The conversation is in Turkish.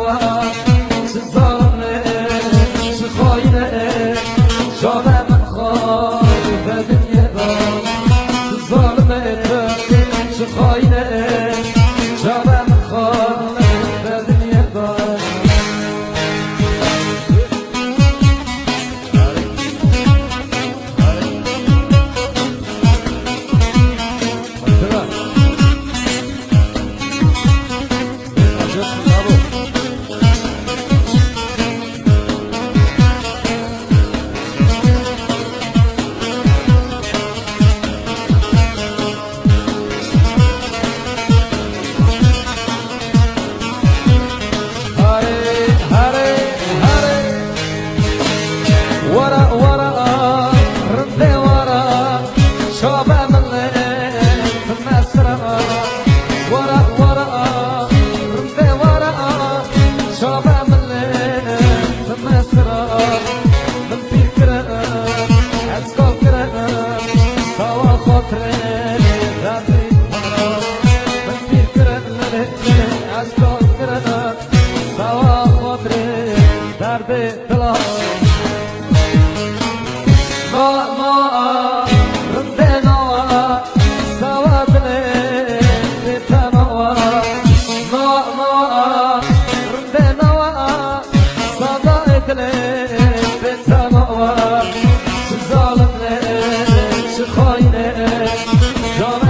Wow. شابه من لنا في المسرة ورا ورا رمبي ورا شابه من لنا في المسرة من في كرة عزقو كرة سوا خطرين Darbe, Darbe, Darbe, Don't